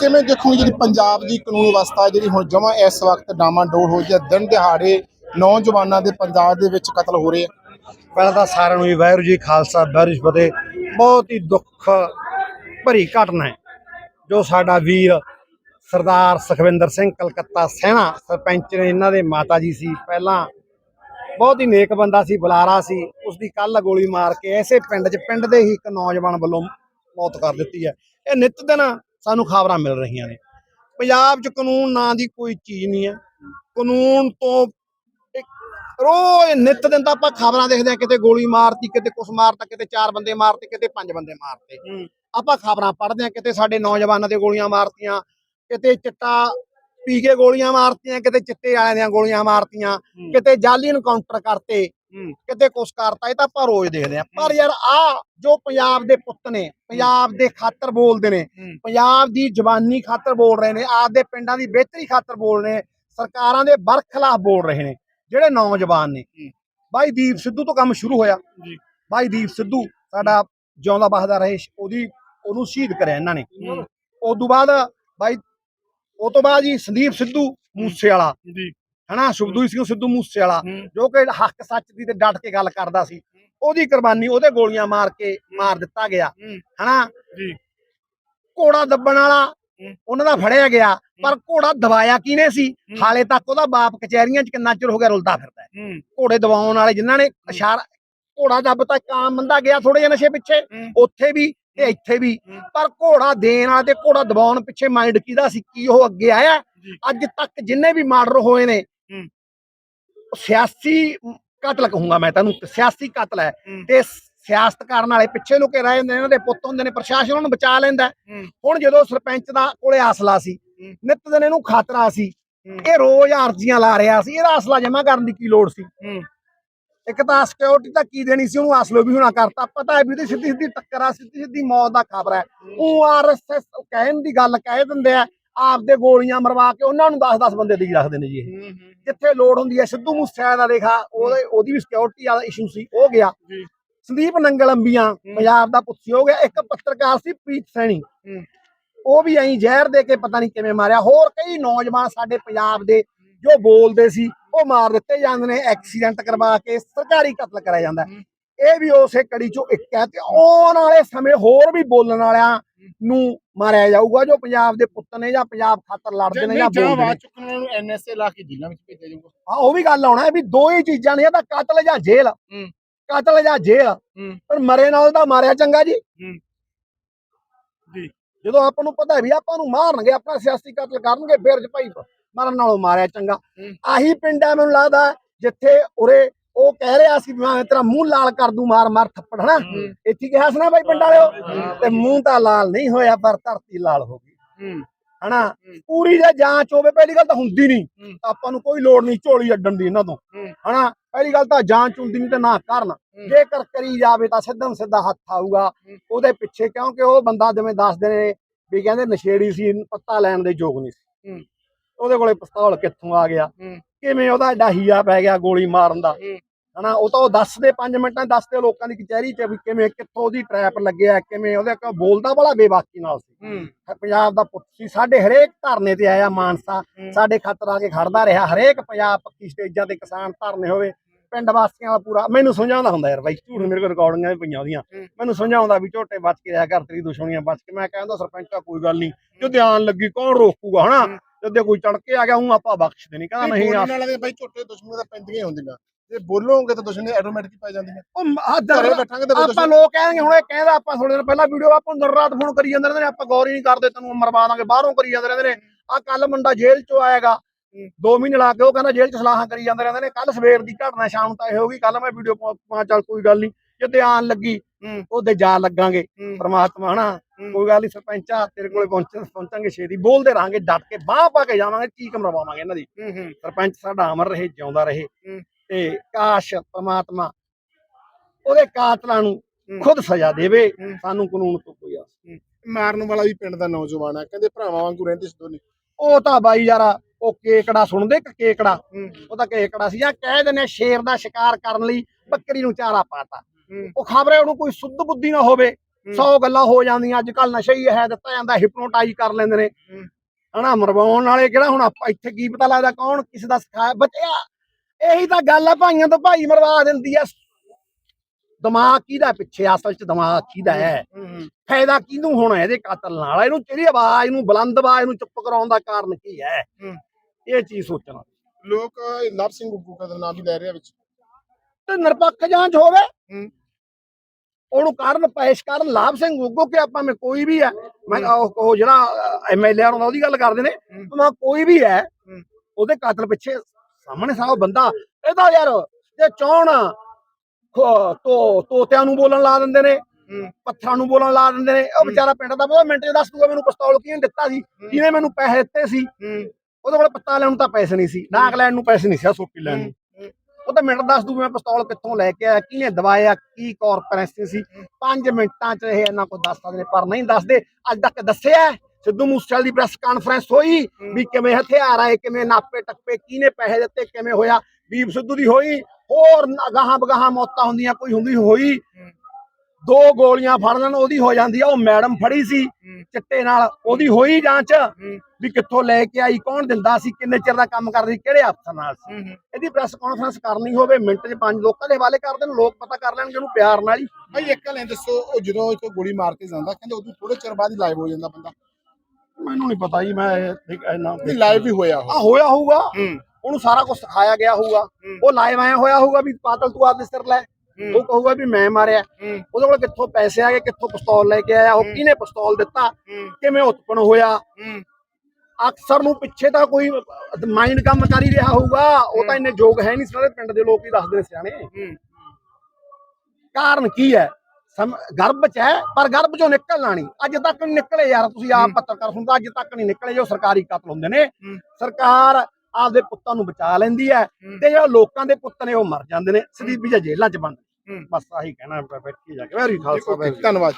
ਕਿਵੇਂ ਦੇਖੋਗੇ ਜਿਹੜੀ ਪੰਜਾਬ ਦੀ ਕਾਨੂੰਨ ਵਿਵਸਥਾ ਜਿਹੜੀ ਹੁਣ ਜਮਾ ਇਸ ਵਕਤ ਡਾਮਾਡੋਲ ਹੋ ਜਾਂ ਦਿਨ ਦਿਹਾੜੇ ਨੌਜਵਾਨਾਂ ਦੇ ਪੰਜਾਬ ਦੇ ਵਿੱਚ ਕਤਲ ਹੋ ਰਹੇ ਆ। ਪਹਿਲਾਂ ਤਾਂ ਸਾਰਿਆਂ ਨੂੰ ਜੀ ਵਾਹਿਗੁਰੂ ਜੀ ਖਾਲਸਾ ਵਾਹਿਗੁਰੂ ਜੀ ਫਤਿਹ ਬਹੁਤ ਹੀ ਦੁੱਖ ਭਰੀ ਘਟਨਾ ਹੈ। ਜੋ ਸਾਡਾ ਵੀਰ ਸਰਦਾਰ ਸੁਖਵਿੰਦਰ ਸਿੰਘ ਕਲਕੱਤਾ ਸੈਣਾ ਸਰਪੰਚ ਨੇ, ਇਹਨਾਂ ਦੇ ਮਾਤਾ ਜੀ ਸੀ, ਪਹਿਲਾਂ ਬਹੁਤ ਹੀ ਨੇਕ ਬੰਦਾ ਸੀ, ਬੁਲਾਰਾ ਸੀ ਉਸ ਦੀ ਕੱਲ ਗੋਲੀ ਮਾਰ ਕੇ ਐਸੇ ਪਿੰਡ 'ਚ, ਪਿੰਡ ਦੇ ਹੀ ਇੱਕ ਨੌਜਵਾਨ ਵੱਲੋਂ ਮੌਤ ਕਰ ਦਿੱਤੀ ਹੈ। ਇਹ ਨਿਤ ਦਿਨ ਸਾਨੂੰ ਖਬਰਾਂ ਮਿਲ ਰਹੀਆਂ ਨੇ। ਪੰਜਾਬ 'ਚ ਕਾਨੂੰਨ ਨਾਂ ਦੀ ਕੋਈ ਚੀਜ਼ ਨਹੀਂ ਹੈ। ਕਾਨੂੰਨ ਤੋਂ ਇੱਕ ਰੋਜ਼ ਨਿਤ ਦਿਨ ਤਾਂ ਆਪਾਂ ਖਬਰਾਂ ਦੇਖਦੇ ਆ ਕਿਤੇ ਗੋਲੀ ਮਾਰਤੀ ਕਿਤੇ ਕੁਛ ਮਾਰਤਾ ਕਿਤੇ ਚਾਰ ਬੰਦੇ ਮਾਰਤੇ ਕਿਤੇ ਪੰਜ ਬੰਦੇ ਮਾਰਤੇ। ਆਪਾਂ ਖਬਰਾਂ ਪੜ੍ਹਦੇ ਆ ਕਿਤੇ ਸਾਡੇ ਨੌਜਵਾਨਾਂ ਦੇ ਗੋਲੀਆਂ ਮਾਰਤੀਆਂ ਕਿਤੇ ਚਿੱਟਾ ਪੀ ਕੇ ਗੋਲੀਆਂ ਮਾਰਤੀਆਂ ਕਿਤੇ ਚਿੱਟੇ ਵਾਲਿਆਂ ਦੀਆਂ ਗੋਲੀਆਂ ਮਾਰਤੀਆਂ ਕਿਤੇ ਜਾਲੀ ਇਨਕਾਊਂਟਰ ਕਰਤੇ। ਕਿਤੇ ਕੁਛ ਕਰਤਾ ਇਹ ਤਾਂ ਆਪਾਂ ਰੋਜ਼ ਦੇਖਦੇ ਆ। ਪਰ ਯਾਰ ਆ ਜੋ ਪੰਜਾਬ ਦੇ ਪੁੱਤ ਨੇ ਪੰਜਾਬ ਦੇ ਖਾਤਰ ਬੋਲਦੇ ਨੇ ਪੰਜਾਬ ਦੀ ਜਵਾਨੀ ਖਾਤਰ ਬੋਲ ਰਹੇ ਨੇ ਆਪਦੇ ਪਿੰਡਾਂ ਦੀ ਬਿਹਤਰੀ ਖਾਤਰ ਬੋਲ ਰਹੇ ਨੇ ਸਰਕਾਰਾਂ ਦੇ ਬਰਖਲਾਫ ਬੋਲ ਰਹੇ ਨੇ ਜਿਹੜੇ ਨੌਜਵਾਨ ਨੇ। ਬਾਈ ਦੀਪ ਸਿੱਧੂ ਤੋਂ ਕੰਮ ਸ਼ੁਰੂ ਹੋਇਆ। ਜੀ। ਬਾਈ ਦੀਪ ਸਿੱਧੂ ਸਾਡਾ ਜਿਉਂਦਾ ਬਸਦਾ ਰਹੇ ਉਹਦੀ ਉਹਨੂੰ ਸ਼ਹੀਦ ਕਰਿਆ ਇਹਨਾਂ ਨੇ। ਉਸ ਤੋਂ ਬਾਅਦ ਬਾਈ ਉਹ ਤੋਂ ਬਾਅਦ ਜੀ ਸੰਦੀਪ ਸਿੱਧੂ ਮੂਸੇ ਵਾਲਾ ਜੀ। ਹਨਾ ਸੁਖਦੂਰ ਸਿੰਘ ਸਿੱਧੂ ਮੂਸੇ ਵਾਲਾ ਜੋ ਕਿ ਹੱਕ ਸੱਚ ਦੀ ਤੇ ਡਟ ਕੇ ਗੱਲ ਕਰਦਾ ਸੀ ਉਹਦੀ ਕੁਰਬਾਨੀ ਉਹਦੇ ਗੋਲੀਆਂ ਮਾਰ ਕੇ ਮਾਰ ਦਿੱਤਾ ਗਿਆ ਹਨਾ? ਜੀ। ਘੋੜਾ ਦੱਬਣ ਵਾਲਾ ਉਹਨਾਂ ਦਾ ਫੜਿਆ ਗਿਆ ਪਰ ਘੋੜਾ ਦਬਾਇਆ ਕਿਹਨੇ ਸੀ? ਹਾਲੇ ਤੱਕ ਉਹਦਾ ਬਾਪ ਕਚਹਿਰੀਆਂ 'ਚ ਕਿੰਨਾ ਚਿਰ ਹੋ ਗਿਆ ਰੁਲਦਾ ਫਿਰਦਾ ਘੋੜੇ ਦਬਾਉਣ ਵਾਲੇ ਜਿਨ੍ਹਾਂ ਨੇ ਇਸ਼ਾਰਾ ਘੋੜਾ ਦੱਬ ਤਾਂ ਇੱਕ ਆਮ ਬੰਦਾ ਗਿਆ ਥੋੜੇ ਜਿਹੇ ਨਸ਼ੇ ਪਿੱਛੇ ਉੱਥੇ ਵੀ ਤੇ ਇੱਥੇ ਵੀ। ਪਰ ਘੋੜਾ ਦੇਣ ਵਾਲਾ ਤੇ ਘੋੜਾ ਦਬਾਉਣ ਪਿੱਛੇ ਮਾਈਂਡ ਕਿਹਦਾ ਸੀ ਕੀ ਉਹ ਅੱਗੇ ਆਇਆ। ਅੱਜ ਤੱਕ ਜਿੰਨੇ ਵੀ ਮਰਡਰ ਹੋਏ ਨੇ ਸਿਆਸੀ ਕਤਲ ਕਹੂੰਗਾ ਮੈਂ ਤੁਹਾਨੂੰ ਸਿਆਸੀ ਕਤਲ ਹੈ। ਤੇ ਸਿਆਸਤ ਕਰਨ ਵਾਲੇ ਪਿੱਛੇ ਲੁਕੇ ਰਹਿ ਜਾਂਦੇ ਨੇ ਇਹਨਾਂ ਦੇ ਪੁੱਤ ਹੁੰਦੇ ਨੇ ਪ੍ਰਸ਼ਾਸਨ ਉਹਨਾਂ ਨੂੰ ਬਚਾ ਲੈਂਦਾ। ਹੁਣ ਜਦੋਂ ਸਰਪੰਚ ਦਾ ਕੋਲੇ ਆਸਲਾ ਸੀ। ਨਿੱਤ ਦਿਨ ਇਹਨੂੰ ਖਤਰਾ ਸੀ। ਇਹ ਰੋਜ਼ ਅਰਜ਼ੀਆਂ ਲਾ ਰਿਹਾ ਸੀ ਇਹਦਾ ਅਸਲਾ ਜਮ੍ਹਾਂ ਕਰਨ ਦੀ ਕੀ ਲੋੜ ਸੀ? ਇੱਕ ਤਾਂ ਸਿਕਿਉਰਿਟੀ ਤਾਂ ਕੀ ਦੇਣੀ ਸੀ ਉਹਨੂੰ ਅਸਲੋ ਵੀ ਹੋਣਾ ਕਰਤਾ। ਪਤਾ ਹੈ ਵੀ ਉਹਦੀ ਸਿੱਧੀ ਸਿੱਧੀ ਟੱਕਰ ਆ ਸਿੱਧੀ ਸਿੱਧੀ ਮੌਤ ਦਾ ਖਬਰ ਹੈ। ਉਹ ਆਰਐਸਐਸ ਕਹਿਣ ਦੀ ਗੱਲ ਕਹਿ ਦਿੰਦੇ ਆ ਆਪਦੇ ਗੋਲੀਆਂ ਮਰਵਾ ਕੇ ਉਹਨਾਂ ਨੂੰ 10-10 ਬੰਦੇ ਦੀ ਰੱਖਦੇ ਨੇ ਜੀ ਇਹ। ਜਿੱਥੇ ਲੋੜ ਹੁੰਦੀ ਹੈ ਸਿੱਧੂ ਮੂਸੇਵਾਲੇ ਦਾ ਦੇਖਾ ਉਹਦੇ ਉਹਦੀ ਵੀ ਸਿਕਿਉਰਿਟੀ ਵਾਲਾ ਇਸ਼ੂ ਸੀ ਉਹ ਗਿਆ। ਸੰਦੀਪ ਨੰਗਲ ਅੰਬੀਆਂ ਪੰਜਾਬ ਦਾ ਪੁੱਛੀ ਹੋ ਗਿਆ। ਇੱਕ ਪੱਤਰਕਾਰ ਸੀ ਪ੍ਰੀਤ ਸੈਣੀ। ਉਹ ਵੀ ਐਂ ਜ਼ਹਿਰ ਦੇ ਕੇ ਪਤਾ ਨਹੀਂ ਕਿਵੇਂ ਮਾਰਿਆ। ਹੋਰ ਕਈ ਨੌਜਵਾਨ ਸਾਡੇ ਪੰਜਾਬ ਦੇ ਜੋ ਬੋਲਦੇ ਸੀ ਉਹ ਮਾਰ ਦਿੱਤੇ ਜਾਂਦੇ ਨੇ ਐਕਸੀਡੈਂਟ ਕਰਵਾ ਕੇ ਸਰਕਾਰੀ ਕਤਲ ਕਰਿਆ ਜਾਂਦਾ। ਇਹ ਵੀ ਉਸੇ ਕੜੀ ਚੋਂ ਇੱਕ ਹੈ ਤੇ ਆਉਣ ਵਾਲੇ ਸਮੇਂ ਹੋਰ ਵੀ ਬੋਲਣ ਵਾਲਿਆਂ ਨੂੰ ਮਾਰਿਆ ਜਾਊਗਾ ਜੋ ਪੰਜਾਬ ਦੇ ਪੁੱਤ ਨੇ ਜਾਂ ਪੰਜਾਬ ਖਾਤਰ ਲੜਦੇ ਨੇ ਜਾਂ ਬੋਲਦੇ ਨੇ ਆਵਾਜ਼ ਚੁੱਕਣ ਵਾਲਿਆਂ ਨੂੰ ਐਨਐਸਏ ਲਾ ਕੇ ਜੇਲ੍ਹਾਂ ਵਿੱਚ ਭੇਜਿਆ ਜਾਊਗਾ ਹਾਂ ਉਹ ਵੀ ਗੱਲ ਆਉਣਾ ਹੈ ਵੀ ਦੋ ਹੀ ਚੀਜ਼ਾਂ ਨੇ ਜਾਂ ਤਾਂ ਕਤਲ ਜਾਂ ਜੇਲ੍ਹ ਹੂੰ। ਕਤਲ ਜਾਂ ਜੇਲ੍ਹ ਹੂੰ। ਪਰ ਮਰੇ ਨਾਲ ਤਾਂ ਮਾਰਿਆ ਚੰਗਾ ਜੀ ਹੂੰ। ਜੀ। ਜਦੋਂ ਆਪਾਂ ਨੂੰ ਪਤਾ ਹੈ ਵੀ ਆਪਾਂ ਨੂੰ ਮਾਰਨਗੇ ਆਪਣਾ ਸਿਆਸੀ ਕਤਲ ਕਰਨਗੇ ਫਿਰ ਭਾਈ ਮਰਨ ਨਾਲੋਂ ਮਾਰਿਆ ਚੰਗਾ। ਆਹੀ ਪਿੰਡ ਹੈ ਮੈਨੂੰ ਲੱਗਦਾ ਜਿੱਥੇ ਉਰੇ ਉਹ ਕਹਿ ਰਿਹਾ ਸੀ ਮੈਂ ਤੇਰਾ ਮੂੰਹ ਲਾਲ ਕਰ ਦੂੰ ਮਾਰ ਮਾਰ ਥੱਪੜ ਹਨਾ? ਇੱਥੇ ਕਿਹਾ ਸੀ ਨਾ ਬਾਈ ਪਿੰਡ ਵਾਲਿਓ? ਤੇ ਮੂੰਹ ਤਾਂ ਲਾਲ ਨਹੀਂ ਹੋਇਆ ਪਰ ਧਰਤੀ ਲਾਲ ਹੋ ਗਈ। ਹਨਾ? ਪੂਰੀ ਜੇ ਜਾਂਚ ਹੋਵੇ ਪਹਿਲੀ ਗੱਲ ਤਾਂ ਹੁੰਦੀ ਨਹੀਂ। ਆਪਾਂ ਨੂੰ ਕੋਈ ਲੋੜ ਨਹੀਂ ਝੋਲੀ ਅੱਡਣ ਦੀ ਇਹਨਾਂ ਤੋਂ। ਹਨਾ? ਪਹਿਲੀ ਗੱਲ ਤਾਂ ਜਾਂਚ ਹੁੰਦੀ ਨਹੀਂ ਤੇ ਨਾ ਕਰਨ। ਜੇਕਰ ਕਰੀ ਜਾਵੇ ਤਾਂ ਸਿੱਧਮ ਸਿੱਧਾ ਹੱਥ ਆਊਗਾ। ਉਹਦੇ ਪਿੱਛੇ ਕਿਉਂਕਿ ਉਹ ਬੰਦਾ ਜਿਵੇਂ ਦੱਸਦੇ ਨੇ ਵੀ ਕਹਿੰਦੇ ਨਸ਼ੇੜੀ ਸੀ ਪੱਤਾ ਲੈਣ ਦੇ ਯੋਗ ਨਹੀਂ ਸੀ। ਉਹਦੇ ਕੋਲੇ ਪਿਸਤੌਲ ਕਿੱਥੋਂ ਆ ਗਿਆ। ਕਿਵੇਂ ਉਹਦਾ ਐਡਾ ਹੀਆ ਪੈ ਗਿਆ ਗੋਲੀ ਮਾਰਨ ਦਾ। ਹਨਾ ਉਹ ਤਾਂ ਉਹ ਦੱਸਦੇ 5 ਮਿੰਟਾਂ ਦੱਸਦੇ ਲੋਕਾਂ ਦੀ ਕਚਹਿਰੀ 'ਚ ਵੀ ਕਿਵੇਂ ਕਿੱਥੋਂ ਉਹਦੀ ਟਰੈਪ ਲੱਗਿਆ ਕਿਵੇਂ ਉਹਦੇ ਕੋਲ ਬੋਲਦਾ ਬੜਾ ਬੇਬਾਕੀ ਨਾਲ ਸੀ। ਪੰਜਾਬ ਦਾ ਪੁੱਤ ਸੀ। ਸਾਡੇ ਹਰੇਕ ਧਰਨੇ ਤੇ ਆਇਆ ਮਾਨਸਾ ਸਾਡੇ ਖਾਤਰ ਆ ਕੇ ਖੜਦਾ ਰਿਹਾ। ਹਰੇਕ ਪੰਜਾਬ ਪੱਕੀ ਸਟੇਜਾਂ ਤੇ ਕਿਸਾਨ ਧਰਨੇ ਹੋਵੇ ਪਿੰਡ ਵਾਸੀਆਂ ਦਾ ਪੂਰਾ ਮੈਨੂੰ ਸਮਝਾਉਂਦਾ ਹੁੰਦਾ ਯਾਰ ਬਾਈ ਝੂਠ ਮੇਰੇ ਕੋਲ ਰਿਕਾਰਡਿੰਗਾਂ ਵੀ ਪਈਆਂ ਉਹਦੀਆਂ। ਮੈਨੂੰ ਸਮਝਾਉਂਦਾ ਵੀ ਝੋਟੇ ਬਚ ਕੇ ਰਿਹਾ ਕਰ ਤੇਰੀ ਦੁਸ਼ਮਣੀਆਂ ਬਚ ਕੇ। ਮੈਂ ਕਹਿੰਦਾ ਸਰਪੰਚਾ ਕੋਈ ਗੱਲ ਨਹੀਂ। ਜੋ ਧਿਆਨ ਲੱਗੀ ਕੌਣ ਰੋਕੂਗਾ ਹਨਾ। ਜਦੋਂ ਕੋਈ ਚੜ ਕੇ ਆ ਗਿਆ ਹੂੰ ਆਪਾਂ ਬਖਸ਼ਦੇ ਨਹੀਂ ਕਹਿੰਦਾ ਨਹੀਂ ਦੇ ਬਾਈ ਝੋਟੇ ਦੁਸ਼ਮਣ ਤਾਂ ਪੈਂਦੀਆਂ ਹੁੰਦੀਆਂ। ਜੇ ਬੋਲੋਗੇ ਤਾਂ ਦੁਸ਼ਮਣ ਆਟੋਮੈਟਿਕ ਪੈ ਉਹ ਆਹ ਘਰੇ ਦਰ- ਬੈਠਾਂਗੇ ਤਾਂ ਆਪਾਂ ਲੋਕ ਕਹਿਣਗੇ ਹੁਣ ਇਹ ਕਹਿੰਦਾ ਆਪਾਂ ਥੋੜੇ ਦਿਨ ਪਹਿਲਾਂ ਵੀਡੀਓ ਆਪਾਂ ਨੂੰ ਦਿਨ ਰਾਤ ਫੋਨ ਕਰੀ ਜਾਂਦੇ ਰਹਿੰਦੇ ਨੇ ਆਪਾਂ ਗੌਰ ਹੀ ਨਹੀਂ ਕਰਦੇ ਤੈਨੂੰ ਮਰਵਾ ਦਾਂਗੇ ਬਾਹਰੋਂ ਕਰੀ ਜਾਂਦੇ ਰਹਿੰਦੇ ਨੇ। ਆ ਕੱਲ ਮੁੰਡਾ ਜੇਲ੍ਹ ਚੋਂ ਆਏਗਾ ਦੋ ਮਹੀਨੇ ਲਾ ਕੇ ਉਹ ਕਹਿੰਦਾ ਜੇਲ੍ਹ ਚ ਸਲਾਹਾਂ ਕਰੀ ਜਾਂਦੇ ਰਹਿੰਦੇ ਨੇ। ਕੱਲ ਸਵੇਰ ਦੀ ਘਟਨਾ ਸ਼ਾਮ ਨੂੰ ਤਾਂ ਇਹ ਹੋ ਗਈ ਕੱਲ ਮੈਂ ਵੀਡੀਓ ਪਾ ਚੱਲ ਕੋਈ ਗੱਲ ਨਹੀਂ ਜੇ ਧਿਆਨ ਲੱਗੀ ਹੂੰ। ਉਹਦੇ ਜਾ ਲੱਗਾਂਗੇ। ਹੂੰ। ਪ੍ਰਮਾਤਮਾ ਹਨਾ ਹੂੰ। ਕੋਈ ਗੱਲ ਨਹੀਂ ਸਰਪੰਚਾ ਤੇਰੇ ਕੋਲੇ ਪਹੁੰਚ ਪਹੁੰਚਾਂਗੇ ਛੇਤੀ। ਬੋਲਦੇ ਰਹਾਂਗੇ ਡਟ ਕੇ ਬਾਹ ਪਾ ਕੇ ਜਾਵਾਂਗੇ ਚੀਕ ਮਰਵਾਵਾਂਗੇ ਇਹਨਾਂ ਦੀ। ਹੂੰ ਹੂੰ। ਸਰਪੰਚ ਸਾਡਾ ਅਮਰ ਰਹੇ ਜਿਉਂਦਾ ਰਹੇ। ਹੂੰ। ਤੇ ਕਾਸ਼ ਪ੍ਰਮਾਤਮਾ ਉਹਦੇ ਕਾਤਲਾਂ ਨੂੰ। ਖੁਦ ਸਜ਼ਾ ਦੇਵੇ। ਸਾਨੂੰ ਕਾਨੂੰਨ ਤੋਂ ਕੋਈ ਆਸ ਮਾਰਨ ਵਾਲਾ ਵੀ ਪਿੰਡ ਦਾ ਨੌਜਵਾਨ ਆ ਕਹਿੰਦੇ ਭਰਾਵਾਂ ਵਾਂਗੂ ਰਹਿੰਦੇ ਸੀ ਦੋਨੇ। ਉਹ ਤਾਂ ਬਾਈ ਯਾਰਾ ਉਹ ਕੇਕੜਾ ਸੁਣਦੇ ਕਿ ਕੇਕੜਾ? ਉਹ ਤਾਂ ਕੇਕੜਾ ਸੀ ਜਾਂ ਕਹਿ ਦਿੰਦੇ ਆ, ਸ਼ੇਰ ਦਾ ਸ਼ਿਕਾਰ ਕਰਨ ਲਈ ਬੱਕਰੀ ਨੂੰ ਚਾਰਾ ਪਾਤਾ। ਉਹ ਖਬਰੇ ਉਹਨੂੰ ਕੋਈ ਸੁੱਧ ਬੁੱਧੀ ਨਾ ਹੋਵੇ। 100 ਗੱਲਾਂ ਹੋ ਜਾਂਦੀਆਂ ਅੱਜ ਕੱਲ ਨਸ਼ਾ ਹੀ ਹੈ ਦਿੱਤਾ ਜਾਂਦਾ ਹਿਪਨੋਟਾਈਜ਼ ਕਰ ਲੈਂਦੇ ਨੇ। ਹਨਾ ਮਰਵਾਉਣ ਵਾਲੇ ਕਿਹੜਾ ਹੁਣ ਆਪਾਂ ਇੱਥੇ ਕੀ ਪਤਾ ਲੱਗਦਾ ਕੌਣ ਕਿਸੇ ਦਾ ਸਿਖਾਇਆ ਬੱਚਿਆ। ਇਹੀ ਤਾਂ ਗੱਲ ਆ ਭਾਈਆਂ ਤੋਂ ਭਾਈ ਮਰਵਾ ਦਿੰਦੀ ਆ ਦਿਮਾਗ ਕਿਹਦਾ ਪਿੱਛੇ ਅਸਲ 'ਚ ਦਿਮਾਗ ਕਿਹਦਾ ਹੈ ਫਾਇਦਾ ਕਿਹਨੂੰ ਹੋਣਾ ਇਹਦੇ ਕਤਲ ਨਾਲ? ਇਹਨੂੰ ਤੇਰੀ ਆਵਾਜ਼ ਨੂੰ ਬੁਲੰਦ ਆਵਾਜ਼ ਨੂੰ ਚੁੱਪ ਕਰਾਉਣ ਦਾ ਕਾਰਨ ਕੀ ਹੈ। ਇਹ ਚੀਜ਼ ਸੋਚਣਾ। ਲੋਕ ਲਵ ਸਿੰਘ ਗੁੱਗੂ ਦਾ ਨਾਮ ਵੀ ਲੈ ਰਹੇ ਆ ਵਿੱਚ। ਤੇ ਨਿਰਪੱਖ ਜਾਂਚ ਹੋਵੇ। ਉਹਨੂੰ ਕਾਰਨ ਪੇਸ਼ ਕਰਨ ਲਾਭ ਸਿੰਘ ਗੁੱਗੂ ਕਿ ਆਪਾਂ ਮੈਂ ਕੋਈ ਵੀ ਹੈ। ਮੈਂ ਉਹ ਜਿਹੜਾ ਐਮਐਲਏ ਹੁੰਦਾ ਉਹਦੀ ਗੱਲ ਕਰਦੇ ਨੇ। ਮੈਂ ਕੋਈ ਵੀ ਹੂੰ। ਉਹਦੇ ਕਾਤਲ ਪਿੱਛੇ ਸਾਹਮਣੇ ਸਾਹ ਬੰਦਾ ਇਹਦਾ ਯਾਰ ਚਾਹਣ ਖੋ- ਤੋ ਤੋਤਿਆਂ ਨੂੰ ਬੋਲਣ ਲਾ ਦਿੰਦੇ ਨੇ। ਪੱਥਰਾਂ ਨੂੰ ਬੋਲਣ ਲਾ ਦਿੰਦੇ ਨੇ। ਉਹ। ਵਿਚਾਰਾ ਪਿੰਡ ਦਾ ਪਤਾ ਮਿੰਟ 'ਚ ਦੱਸ ਦੂਗਾ ਮੈਨੂੰ ਪਿਸਤੌਲ ਕਿਹਨੇ ਦਿੱਤਾ ਸੀ ਕਿਹਨੇ ਮੈਨੂੰ ਪੈਸੇ ਦਿੱਤੇ ਸੀ। ਉਹਦੇ ਕੋਲ ਪੱਤਾ ਲੈਣ ਨੂੰ ਤਾਂ ਪੈਸੇ ਨਹੀਂ ਸੀ ਨਾਕ ਲੈਣ ਨੂੰ ਪੈਸੇ ਨਹੀਂ ਸੀ ਸੋਟੀ ਲੈਣ ਨੂੰ। ਉਹ ਤਾਂ ਮਿੰਟ ਦੱਸ ਦੂ ਮੈਂ ਪਿਸਤੌਲ ਕਿੱਥੋਂ ਲੈ ਕੇ ਆਇਆ ਕਿਹਨੇ ਦਵਾਇਆ ਕੀ ਕਾਰਪੋਰੇਸ਼ਨ ਸੀ। 5 ਮਿੰਟਾਂ 'ਚ ਇਹ ਇਹਨਾਂ ਕੋਲ ਦੱਸ ਸਕਦੇ ਪਰ ਨਹੀਂ ਦੱਸਦੇ ਅੱਜ ਤੱਕ ਦੱਸਿਆ? ਸਿੱਧੂ ਮੂਸੇਵਾਲੇ ਦੀ ਪ੍ਰੈਸ ਕਾਨਫਰੰਸ ਹੋਈ ਵੀ ਕਿਵੇਂ ਹਥਿਆਰ ਆਏ ਕਿਵੇਂ ਨਾਪੇ ਟੱਪੇ ਕਿਹਨੇ ਪੈਸੇ ਦਿੱਤੇ ਕਿਵੇਂ ਹੋਇਆ? ਦੀਪ ਸਿੱਧੂ ਦੀ ਹੋਈ ਹੋਰ ਗਾਹਾਂ ਬਗਾਹਾਂ ਮੌਤਾਂ ਹੁੰਦੀਆਂ ਕੋਈ ਹੁੰਦੀ ਹੋਈ। ਦੋ ਗੋਲੀਆਂ ਫੜ ਲੈਣ ਉਹਦੀ ਹੋ ਜਾਂਦੀ ਆ ਉਹ ਮੈਡਮ ਫੜੀ ਸੀ ਚਿੱਟੇ ਨਾਲ ਉਹਦੀ ਹੋਈ ਜਾਂਚ ਵੀ ਕਿੱਥੋਂ ਲੈ ਕੇ ਆਈ ਕੌਣ ਦਿੰਦਾ ਸੀ ਕਿੰਨੇ ਚਿਰ ਦਾ ਕੰਮ ਕਰਦੀ ਕਿਹੜੇ ਅਫਸਰ ਨਾਲ ਸੀ। ਇਹਦੀ ਪ੍ਰੈਸ ਕਾਨਫਰੰਸ ਕਰਨੀ ਹੋਵੇ ਮਿੰਟ 'ਚ ਪੰਜ ਲੋਕਾਂ ਦੇ ਹਵਾਲੇ ਕਰ ਦੇਣ ਲੋਕ ਪਤਾ ਕਰ ਲੈਣਗੇ ਉਹਨੂੰ ਪਿਆਰ ਨਾਲ ਹੀ। ਭਾਈ ਇੱਕ ਗੱਲ ਦੱਸੋ ਉਹ ਜਦੋਂ ਇੱਕ ਗੋਲੀ ਮਾਰ ਕੇ ਜਾਂਦਾ ਕਹਿੰਦੇ ਉਦੋਂ ਥੋੜੇ ਚਿਰ ਬਾਅਦ ਹੀ ਲਾਈਵ ਹੋ ਜਾਂਦਾ ਬੰਦਾ। ਮੈਨੂੰ ਨਹੀਂ ਪਤਾ ਜੀ ਮੈਂ ਇਹ- ਇੰਨਾ ਨਹੀਂ ਲਾਈਵ ਵੀ ਹੋਇਆ ਆ ਹੋਇਆ ਹੋਊਗਾ। ਹੂੰ। ਉਹਨੂੰ ਸਾਰਾ ਕੁਝ ਸਿਖਾਇਆ ਗਿਆ ਹੋਊਗਾ। ਹੂੰ। ਉਹ ਲਾਈਵ ਆਇਆ ਹੋਇਆ ਹੋਊਗਾ ਵੀ ਪਾਤਲ ਤੂੰ ਆਪਦੇ ਸਿਰ ਲੈ। ਉਹ ਕਹੂਗਾ ਵੀ ਮੈਂ ਮਾਰਿਆ। ਹੂੰ। ਉਹਦੇ ਕੋਲ ਕਿੱਥੋਂ ਪੈਸੇ ਆ ਗਏ ਕਿੱਥੋਂ ਪਿਸਤੌਲ ਲੈ ਕੇ ਆਇਆ ਉਹ ਹੂੰ। ਕਿਹਨੇ ਪਿਸਤੌਲ ਦਿੱਤਾ ਹੂੰ। ਕਿਵੇਂ ਉਤਪਨ ਹੋਇਆ। ਹੂੰ। ਅਕਸਰ ਨੂੰ ਪਿੱਛੇ ਤਾਂ ਕੋਈ ਮਾਈਂਡ ਕੰਮ ਕਰ ਹੀ ਰਿਹਾ ਹੋਊਗਾ। ਉਹ ਤਾਂ ਇੰਨੇ ਯੋਗ ਹੈ ਨਹੀਂ ਸਾਰੇ ਪਿੰਡ ਦੇ ਲੋਕ ਹੀ ਦੱਸਦੇ ਸਿਆਣੇ। ਹੂੰ। ਕਾਰਨ ਕੀ ਹੈ? ਗਰਭ ਚ ਹੈ ਪਰ ਗਰਭ ਚੋਂ ਨਿਕਲਣਾ ਨਹੀਂ ਅੱਜ ਤੱਕ ਨਹੀਂ ਨਿਕਲੇ ਯਾਰ ਤੁਸੀਂ ਆਪ। ਪੱਤਰਕਾਰ ਸੁਣਦਾ ਅੱਜ ਤੱਕ ਨਹੀਂ ਨਿਕਲੇ ਜੋ ਸਰਕਾਰੀ ਕਤਲ ਹੁੰਦੇ ਨੇ। ਸਰਕਾਰ ਆਪਦੇ ਪੁੱਤਾਂ ਨੂੰ ਬਚਾ ਲੈਂਦੀ ਹੈ। ਤੇ ਜਿਹੜਾ ਲੋਕਾਂ ਦੇ ਪੁੱਤ ਨੇ ਉਹ ਮਰ ਜਾਂਦੇ ਨੇ ਸਦੀਪੀ ਜਾਂ ਜੇਲ੍ਹਾਂ ਚ ਬੰਦ। ਬਸ ਆਹੀ ਕਹਿਣਾ ਬੈਠੀ ਜਾ ਕੇ ਵੈਰੀ ਖਾਲਸਾ। ਧੰਨਵਾਦ